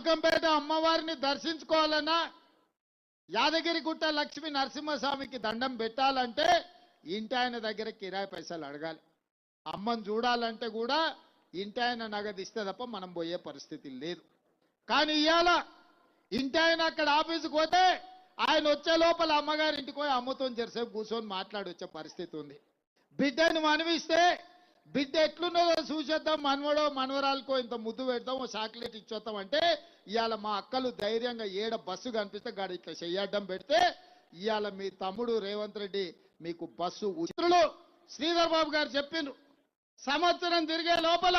తుకంపేట అమ్మవారిని దర్శించుకోవాలన్నా యాదగిరిగుట్ట లక్ష్మి నరసింహస్వామికి దండం పెట్టాలంటే ఇంటి ఆయన దగ్గర కిరాయి పైసలు అడగాలి. అమ్మని చూడాలంటే కూడా ఇంటి ఆయన నగదు ఇస్తే తప్ప మనం పోయే పరిస్థితి లేదు. కానీ ఇవాళ ఇంటి ఆయన అక్కడ ఆఫీసుకు పోతే ఆయన వచ్చే లోపల అమ్మగారి ఇంటికి పోయి అమ్మతో జరిసేపు కూర్చొని మాట్లాడి వచ్చే పరిస్థితి ఉంది. బిడ్డను మనవిస్తే బిడ్డ ఎట్లున్నదో చూసేద్దాం. మనవడో మనవరాలకో ఇంత ముద్దు పెడతాం ఓ చాక్లెట్ ఇచ్చొద్దాం అంటే ఇవాళ మా అక్కలు ధైర్యంగా ఏడ బస్సు కనిపిస్తే గాడి ఇట్లా చెయ్యడం పెడితే ఇవాళ మీ తమ్ముడు రేవంత్ రెడ్డి మీకు బస్సు ఉచితులు. శ్రీధర్ బాబు గారు చెప్పిండ్రు సంవత్సరం తిరిగే లోపల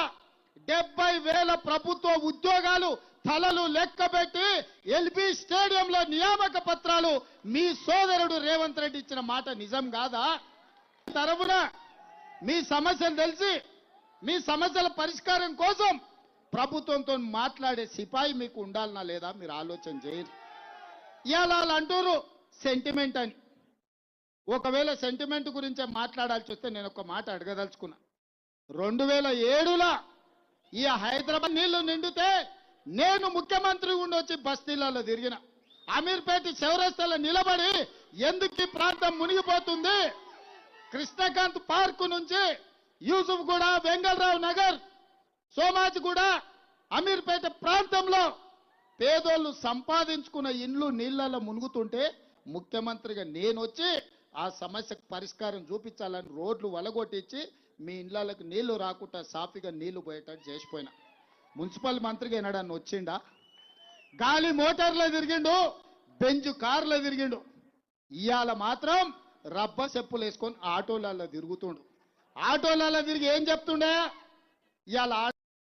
డెబ్బై వేల ప్రభుత్వ ఉద్యోగాలు తలలు లెక్క పెట్టి ఎల్బీ స్టేడియంలో నియామక పత్రాలు మీ సోదరుడు రేవంత్ రెడ్డి ఇచ్చిన మాట నిజం కాదా? తరపున మీ సమస్యలు తెలిసి మీ సమస్యల పరిష్కారం కోసం ప్రభుత్వంతో మాట్లాడే సిపాయి మీకు ఉండాలనా లేదా మీరు ఆలోచన చేయరు ఇవాళ వాళ్ళు అంటారు సెంటిమెంట్ అని. ఒకవేళ సెంటిమెంట్ గురించే మాట్లాడాల్సి వస్తే నేను ఒక మాట అడగదలుచుకున్నా. రెండు వేల ఏడులో ఈ హైదరాబాద్ నీళ్ళు నిండితే నేను ముఖ్యమంత్రి ఉండి వచ్చి బస్తీలలో తిరిగిన. అమీర్పేట చౌరస్తాలో నిలబడి ఎందుకు ఈ ప్రాంతం మునిగిపోతుంది? కృష్ణకాంత్ పార్క్ నుంచి యూసుఫ్ కూడా వెంగళరావు నగర్ సోమాజ్ కూడా అమీర్పేట ప్రాంతంలో పేదోళ్ళు సంపాదించుకున్న ఇండ్లు నీళ్ళలో మునుగుతుంటే ముఖ్యమంత్రిగా నేను వచ్చి ఆ సమస్యకు పరిష్కారం చూపించాలని రోడ్లు వలగొట్టించి మీ ఇండ్లకు నీళ్ళు రాకుండా సాఫీగా నీళ్ళు పోయేటట్టు చేసిపోయినా. మున్సిపల్ మంత్రిగా ఏనాడని వచ్చిండా? గాలి మోటార్లో తిరిగిండు బెంజ్ కార్లో తిరిగిండు. ఇవాళ మాత్రం రబ్బ చెప్పులు వేసుకొని ఆటోలలో తిరుగుతుండు. ఆటోలలో తిరిగి ఏం చెప్తుండే? ఇవాళ